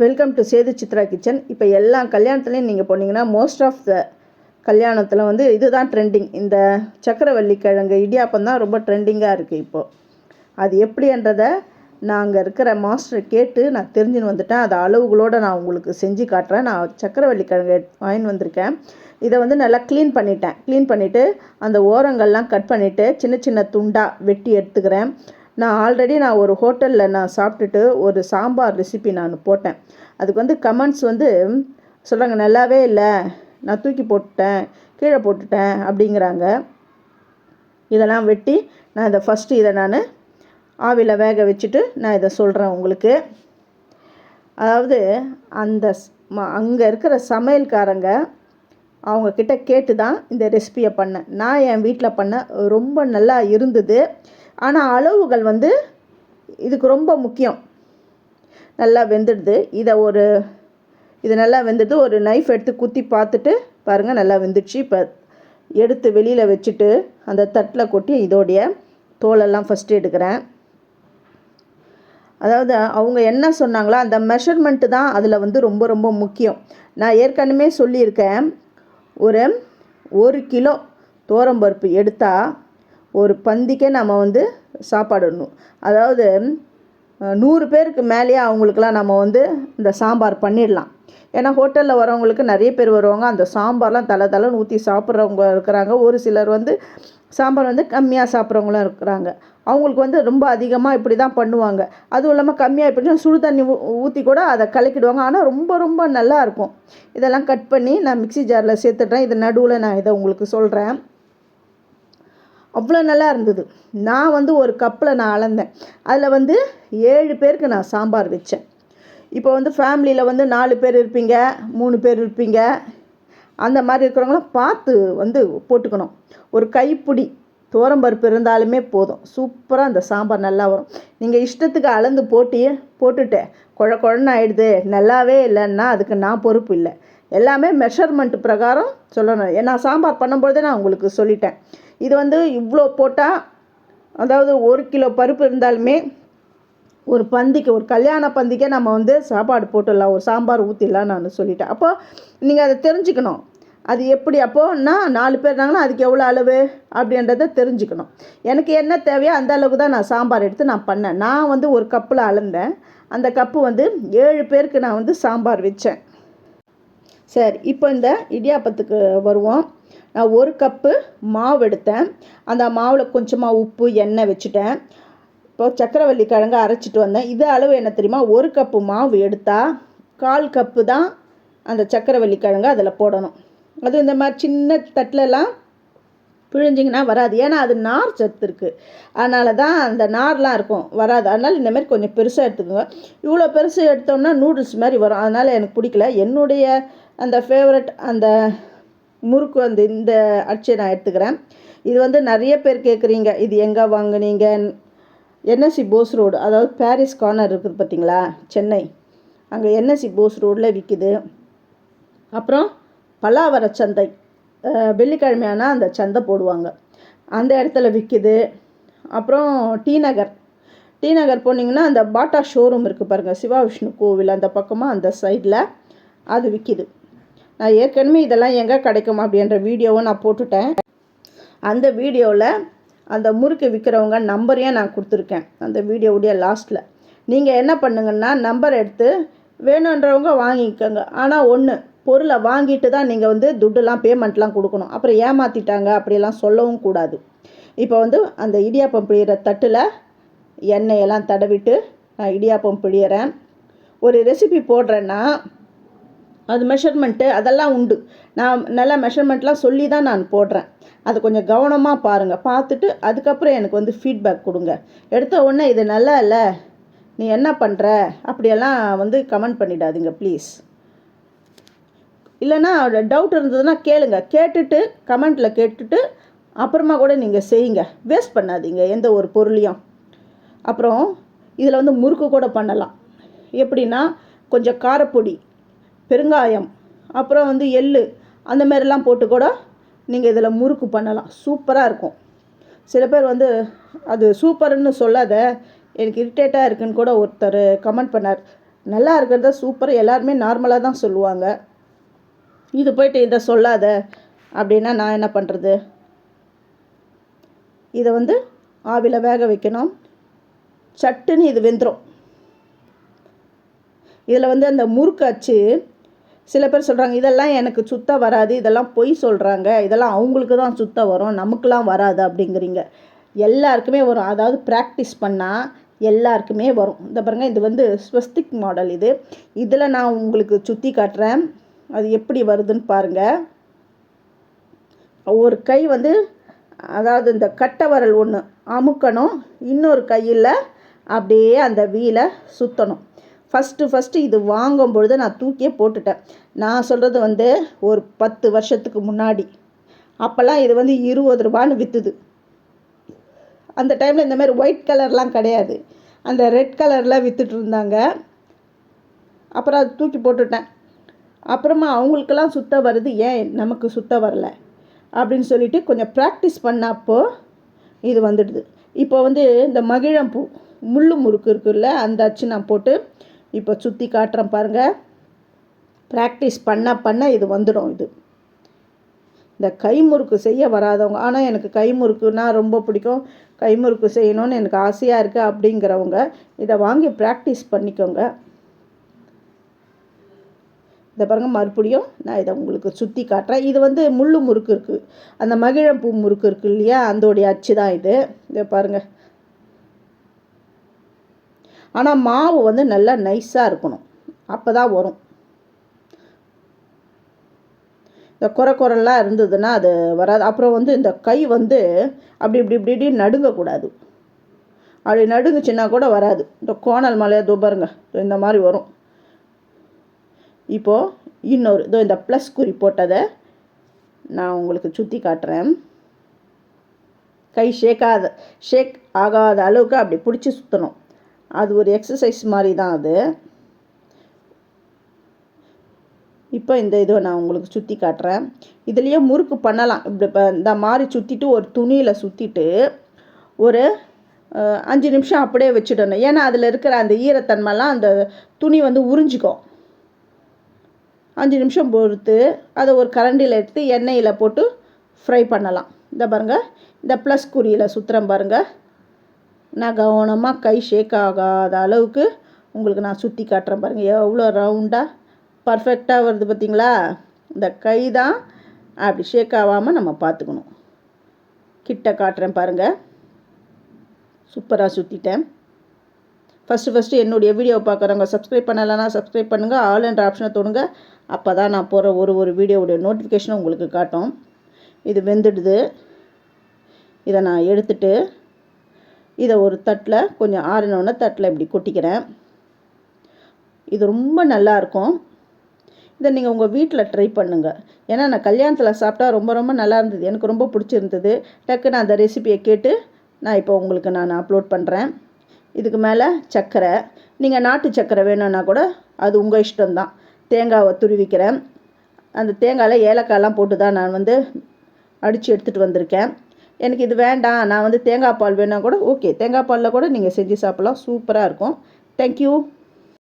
Welcome to Sethu Chitra kitchen இப்போ எல்லா கல்யாணத்துலேயும் நீங்கள் போனீங்கன்னா மோஸ்ட் ஆஃப் த கல்யாணத்தில் வந்து இதுதான் ட்ரெண்டிங் இந்த சக்கரவள்ளி கிழங்கு இடியாப்பம் தான் ரொம்ப ட்ரெண்டிங்காக இருக்குது இப்போது அது எப்படின்றத நான் அங்கே இருக்கிற மாஸ்டரை கேட்டு நான் தெரிஞ்சுன்னு வந்துட்டேன். அது அளவுகளோடு நான் உங்களுக்கு செஞ்சு காட்டுறேன். நான் சக்கரவள்ளி கிழங்கு வாங்கின்னு வந்திருக்கேன். இதை வந்து நல்லா க்ளீன் பண்ணிட்டேன். க்ளீன் பண்ணிவிட்டு அந்த ஓரங்கள்லாம் கட் பண்ணிவிட்டு சின்ன சின்ன துண்டாக வெட்டி எடுத்துக்கிறேன். நான் ஆல்ரெடி நான் ஒரு ஹோட்டலில் நான் சாப்பிட்டுட்டு ஒரு சாம்பார் ரெசிபி நான் போட்டேன். அதுக்கு வந்து கமெண்ட்ஸ் வந்து சொல்கிறாங்க நல்லாவே இல்லை. நான் தூக்கி போட்டுட்டேன் கீழே போட்டுட்டேன் அப்படிங்கிறாங்க. இதெல்லாம் வெட்டி நான் இதை ஃபஸ்ட்டு இதை நான் ஆவியில் வேக வச்சுட்டு நான் இதை சொல்கிறேன் உங்களுக்கு. அதாவது அந்த அங்கே இருக்கிற சமையல்காரங்க அவங்கக்கிட்ட கேட்டு தான் இந்த ரெசிபியை பண்ணேன். நான் என் வீட்டில் பண்ண ரொம்ப நல்லா இருந்தது. ஆனால் அளவுகள் வந்து இதுக்கு ரொம்ப முக்கியம். நல்லா வெந்துடுது. இதை ஒரு இது நல்லா வெந்துடுது. ஒரு நைஃப் எடுத்து குத்தி பார்த்துட்டு பாருங்கள் நல்லா வெந்துடுச்சு. இப்போ எடுத்து வெளியில் வச்சுட்டு அந்த தட்டில் கொட்டி இதோடைய தோலெல்லாம் ஃபஸ்ட்டு எடுக்கிறேன். அதாவது அவங்க என்ன சொன்னாங்களோ அந்த மெஷர்மெண்ட்டு தான் அதில் வந்து ரொம்ப ரொம்ப முக்கியம். நான் ஏற்கனவே சொல்லியிருக்கேன். ஒரு ஒரு கிலோ தோரம்பருப்பு எடுத்தால் ஒரு பந்திக்கே நம்ம வந்து சாப்பாடணும் அதாவது நூறு பேருக்கு மேலேயே அவங்களுக்கெல்லாம் நம்ம வந்து இந்த சாம்பார் பண்ணிடலாம். ஏன்னா ஹோட்டலில் வரவங்களுக்கு நிறைய பேர் வருவாங்க. அந்த சாம்பார்லாம் தலை தலைன்னு ஊற்றி சாப்பிட்றவங்க இருக்கிறாங்க. ஒரு சிலர் வந்து சாம்பார் வந்து கம்மியாக சாப்பிட்றவங்களும் இருக்கிறாங்க. அவங்களுக்கு வந்து ரொம்ப அதிகமாக இப்படி தான் பண்ணுவாங்க. அதுவும் இல்லாமல் கம்மியாக இப்படி சுடு தண்ணி ஊற்றி கூட அதை கலக்கிடுவாங்க. ஆனால் ரொம்ப ரொம்ப நல்லா இருக்கும். இதெல்லாம் கட் பண்ணி நான் மிக்சி ஜாரில் சேர்த்துட்றேன். இது நடுவில் நான் இதை உங்களுக்கு சொல்கிறேன் அவ்வளோ நல்லா இருந்தது. நான் வந்து ஒரு கப்பில் நான் அளந்தேன். அதில் வந்து ஏழு பேருக்கு நான் சாம்பார் வச்சேன். இப்போ வந்து ஃபேமிலியில் வந்து நாலு பேர் இருப்பீங்க மூணு பேர் இருப்பீங்க. அந்த மாதிரி இருக்கிறவங்களாம் பார்த்து வந்து போட்டுக்கணும். ஒரு கைப்பிடி தோரம்பருப்பு இருந்தாலுமே போதும். சூப்பராக அந்த சாம்பார் நல்லா வரும். நீங்கள் இஷ்டத்துக்கு அளந்து போட்டி போட்டுட்டு. குழ குழன்னு ஆகிடுது நல்லாவே இல்லைன்னா அதுக்கு நான் பொறுப்பு இல்லை. எல்லாமே மெஷர்மெண்ட் பிரகாரம் சொல்லணும். ஏன்னா சாம்பார் பண்ணும்பொழுதே நான் உங்களுக்கு சொல்லிட்டேன். இது வந்து இவ்வளோ போட்டால் அதாவது ஒரு கிலோ பருப்பு இருந்தாலுமே ஒரு பந்திக்கு ஒரு கல்யாண பந்திக்கே நம்ம வந்து சாப்பாடு போட்டுடலாம் ஒரு சாம்பார் ஊற்றிடலாம் நான் சொல்லிட்டேன். அப்போ நீங்கள் அதை தெரிஞ்சுக்கணும். அது எப்படி? அப்போன்னா நாலு பேர் இருந்தாங்கன்னா அதுக்கு எவ்வளோ அளவு அப்படின்றத தெரிஞ்சுக்கணும். எனக்கு என்ன தேவையோ அந்த அளவுக்கு தான் நான் சாம்பார் எடுத்து நான் பண்ணேன். நான் வந்து ஒரு கப்பில் அளந்தேன். அந்த கப்பு வந்து ஏழு பேருக்கு நான் வந்து சாம்பார் வச்சேன். சரி இப்போ இந்த இடியாப்பத்துக்கு வருவோம். நான் ஒரு கப்பு மாவு எடுத்தேன். அந்த மாவில் கொஞ்சமாக உப்பு எண்ணெய் வச்சுட்டேன். இப்போ சக்கரவள்ளி கிழங்கு அரைச்சிட்டு வந்தேன். இது அளவு என்ன தெரியுமா? ஒரு கப்பு மாவு எடுத்தால் கால் கப்பு தான் அந்த சக்கரவள்ளி கிழங்கு அதில் போடணும். அது இந்த மாதிரி சின்ன தட்டிலலாம் பிழிஞ்சிங்கன்னா வராது. ஏன்னா அது நார் சத்து இருக்குது அதனால தான் அந்த நார்லாம் இருக்கும். வராது. அதனால் இந்த மாதிரி கொஞ்சம் பெருசாக எடுத்துக்கோங்க. இவ்வளோ பெருசு எடுத்தோம்னா நூடுல்ஸ் மாதிரி வரும். அதனால் எனக்கு பிடிக்கல. என்னுடைய அந்த ஃபேவரட் அந்த முறுக்கு வந்து இந்த அச்சை நான் எடுத்துக்கிறேன். இது வந்து நிறைய பேர் கேட்குறீங்க இது எங்கே வாங்குனீங்க? என்எஸ்சி போஸ் ரோடு அதாவது பாரிஸ் கார்னர் இருக்குது பார்த்தீங்களா சென்னை. அங்கே என்எஸ்சி போஸ் ரோடில் விற்கிது அப்புறம் பல்லாவர சந்தை வெள்ளிக்கிழமையானா அந்த சந்தை போடுவாங்க. அந்த இடத்துல விற்கிது அப்புறம் டி நகர். டி நகர் போனீங்கன்னா அந்த பாட்டா ஷோரூம் இருக்குது பாருங்கள் சிவா விஷ்ணு கோவில் அந்த பக்கமாக அந்த சைடில் அது விற்கிது ஏற்கனவே இதெல்லாம் எங்கே கிடைக்கும் அப்படின்ற வீடியோவும் நான் போட்டுட்டேன். அந்த வீடியோவில் அந்த முறுக்கு விற்கிறவங்க நம்பரையும் நான் கொடுத்துருக்கேன். அந்த வீடியோவுடைய லாஸ்ட்டில் நீங்கள் என்ன பண்ணுங்கன்னா நம்பர் எடுத்து வேணுன்றவங்க வாங்கிக்கோங்க. ஆனால் ஒன்று பொருளை வாங்கிட்டு தான் நீங்கள் வந்து துட்டுலாம் பேமெண்ட்லாம் கொடுக்கணும். அப்புறம் ஏமாற்றிட்டாங்க அப்படியெல்லாம் சொல்லவும் கூடாது. இப்போ வந்து அந்த இடியாப்பம் பிழிகிற தட்டில் எண்ணெயெல்லாம் தடவிட்டு நான் இடியாப்பம் பிழியறேன். ஒரு ரெசிபி போடுறேன்னா அது மெஷர்மெண்ட்டு அதெல்லாம் உண்டு. நான் நல்லா மெஷர்மெண்ட்லாம் சொல்லி தான் நான் போடுறேன். அதை கொஞ்சம் கவனமாக பாருங்கள் பார்த்துட்டு அதுக்கப்புறம் எனக்கு வந்து ஃபீட்பேக் கொடுங்க. எடுத்த உடனே இது நல்லா இல்லை நீ என்ன பண்ணுற அப்படியெல்லாம் வந்து கமெண்ட் பண்ணிடாதீங்க ப்ளீஸ் இல்லைன்னா டவுட் இருந்ததுன்னா கேளுங்க. கேட்டுட்டு கமெண்ட்டில் கேட்டுட்டு அப்புறமா கூட நீங்கள் செய்யுங்க. வேஸ்ட் பண்ணாதீங்க எந்த ஒரு பொருளையும். அப்புறம் இதில் வந்து முறுக்கு கூட பண்ணலாம். எப்படின்னா கொஞ்சம் காரப்பொடி பெருங்காயம் அப்புறம் வந்து எள் அந்த மாதிரிலாம் போட்டு கூட நீங்கள் இதில் முறுக்கு பண்ணலாம். சூப்பராக இருக்கும். சில பேர் வந்து அது சூப்பர்னு சொல்லாத எனக்கு இரிட்டேட்டாக இருக்குன்னு கூட ஒருத்தர் கமெண்ட் பண்ணார். நல்லா இருக்கிறத சூப்பர் எல்லாருமே நார்மலாக தான் சொல்லுவாங்க. இது போயிட்டு இதை சொல்லாத அப்படின்னா நான் என்ன பண்ணுறது இதை வந்து ஆவியில் வேக வைக்கணும். சட்டுன்னு இது வெந்துடும் இதில் வந்து அந்த முறுக்கு அச்சு சில பேர் சொல்கிறாங்க இதெல்லாம் எனக்கு சுத்த வராது இதெல்லாம் பொய் சொல்கிறாங்க இதெல்லாம் அவங்களுக்கு தான் சுத்த வரும் நமக்குலாம் வராது அப்படிங்கிறீங்க. எல்லாருக்குமே வரும். அதாவது ப்ராக்டிஸ் பண்ணால் எல்லாருக்குமே வரும். இந்த பாருங்கள் இது வந்து ஸ்வஸ்திக் மாடல் இது. இதில் நான் உங்களுக்கு சுற்றி காட்டுறேன். அது எப்படி வருதுன்னு பாருங்கள் ஒரு கை வந்து அதாவது இந்த கட்டை வரல் ஒன்று அமுக்கணும். இன்னொரு கையில் அப்படியே அந்த வீலை சுற்றணும் ஃபஸ்ட்டு ஃபஸ்ட்டு இது வாங்கும் பொழுது நான் தூக்கியே போட்டுட்டேன். நான் சொல்கிறது வந்து ஒரு பத்து வருஷத்துக்கு முன்னாடி. அப்போல்லாம் இது வந்து இருபது ரூபான்னு விற்றுது அந்த டைமில் இந்த மாதிரி ஒயிட் கலர்லாம் கிடையாது. அந்த ரெட் கலரில் விற்றுட்டு இருந்தாங்க. அப்புறம் அது தூக்கி போட்டுட்டேன். அப்புறமா அவங்களுக்கெல்லாம் சுத்த வருது. ஏன் நமக்கு சுத்த வரல? அப்படின்னு சொல்லிட்டு கொஞ்சம் ப்ராக்டிஸ் பண்ணப்போ இது வந்துடுது. இப்போ வந்து இந்த மகிழம்பூ முள்ளு முறுக்கு இருக்குல்ல அந்த அச்சு நான் போட்டு இப்போ சுற்றி காட்டுறேன் பாருங்கள் ப்ராக்டிஸ் பண்ண பண்ண இது வந்துடும் இது. இந்த கைமுறுக்கு செய்ய வராதவங்க ஆனால் எனக்கு கைமுறுக்குன்னா ரொம்ப பிடிக்கும். கைமுறுக்கு செய்யணும்னு எனக்கு ஆசையாக இருக்குது அப்படிங்கிறவங்க இதை வாங்கி ப்ராக்டிஸ் பண்ணிக்கோங்க. இதை பாருங்கள் மறுபடியும் நான் இதை உங்களுக்கு சுற்றி காட்டுறேன். இது வந்து முள்ளு முறுக்கு இருக்குது அந்த மகிழம்பூ முறுக்கு இருக்குது இல்லையா? அந்தோடைய அச்சு தான் இது. இதை பாருங்கள் ஆனால் மாவு வந்து நல்லா நைஸாக இருக்கணும். அப்போ தான் வரும். இந்த குறை குரல்லாம் இருந்ததுன்னா அது வராது. அப்புறம் வந்து இந்த கை வந்து அப்படி இப்படி இப்படி இப்படி நடுங்கக்கூடாது. அப்படி நடுங்குச்சுன்னா கூட வராது. இந்த கோணல் மலையை துபருங்க இந்த மாதிரி வரும். இப்போது இன்னொரு இதோ இந்த ப்ளஸ் குறி போட்டதை நான் உங்களுக்கு சுற்றி காட்டுறேன். கை ஷேக் ஆகாத ஷேக் ஆகாத அளவுக்கு அப்படி பிடிச்சி சுற்றணும் அது ஒரு எக்ஸசைஸ் மாதிரி தான் அது. இப்போ இந்த இதை நான் உங்களுக்கு சுற்றி காட்டுறேன். இதுலேயே முறுக்கு பண்ணலாம். இப்படி இப்போ இந்த மாதிரி சுற்றிட்டு ஒரு துணியில் சுற்றிட்டு ஒரு அஞ்சு நிமிஷம் அப்படியே வச்சுடணும். ஏன்னா அதில் இருக்கிற அந்த ஈரத்தன்மைலாம் அந்த துணி வந்து உறிஞ்சிக்கும். அஞ்சு நிமிஷம் பொறுத்து அதை ஒரு கரண்டியில் எடுத்து எண்ணெயில் போட்டு ஃப்ரை பண்ணலாம். இந்த பாருங்கள் இந்த ப்ளஸ் குறியில் சுற்றுறேன் பாருங்கள் நான் கவனமாக கை ஷேக் ஆகாத அளவுக்கு உங்களுக்கு நான் சுற்றி காட்டுறேன் பாருங்கள் எவ்வளோ ரவுண்டாக பர்ஃபெக்டாக வருது பார்த்திங்களா இந்த கை தான் அப்படி ஷேக் ஆகாமல் நம்ம பார்த்துக்கணும். கிட்ட காட்டுறேன் பாருங்கள் சூப்பராக சுற்றிட்டேன் ஃபஸ்ட்டு ஃபஸ்ட்டு என்னுடைய வீடியோவை பார்க்குறவங்க சப்ஸ்கிரைப் பண்ணலைன்னா சப்ஸ்கிரைப் பண்ணுங்கள் ஆல் என்ற ஆப்ஷனை தொடுங்க. அப்போ தான் நான் போகிற ஒரு ஒரு வீடியோவுடைய நோட்டிஃபிகேஷனும் உங்களுக்கு காட்டும். இது வெந்துடுது. இதை நான் எடுத்துட்டு இதை ஒரு தட்டில் கொஞ்சம் ஆறினோடனே தட்டில் இப்படி கொட்டிக்கிறேன். இது ரொம்ப நல்லாயிருக்கும் இதை நீங்கள் உங்கள் வீட்டில் ட்ரை பண்ணுங்கள் ஏன்னா நான் கல்யாணத்தில் சாப்பிட்டா ரொம்ப ரொம்ப நல்லா இருந்தது. எனக்கு ரொம்ப பிடிச்சிருந்தது. டக்குன்னு அந்த ரெசிபியை கேட்டு நான் இப்போ உங்களுக்கு நான் அப்லோட் பண்ணுறேன் இதுக்கு மேலே சர்க்கரை நீங்கள் நாட்டு சர்க்கரை வேணும்னா கூட அது உங்கள் இஷ்டம்தான். தேங்காவை துருவிக்கிறேன். அந்த தேங்காயில் ஏலக்காயெலாம் போட்டு தான் நான் வந்து அடித்து எடுத்துகிட்டு வந்திருக்கேன். எனக்கு இது வேண்டாம் நான் வந்து தேங்காய் பால் வேணால் கூட ஓகே தேங்காய் பாலில் கூட நீங்கள் செஞ்சு சாப்பிட்லாம். சூப்பராக இருக்கும். தேங்க்யூ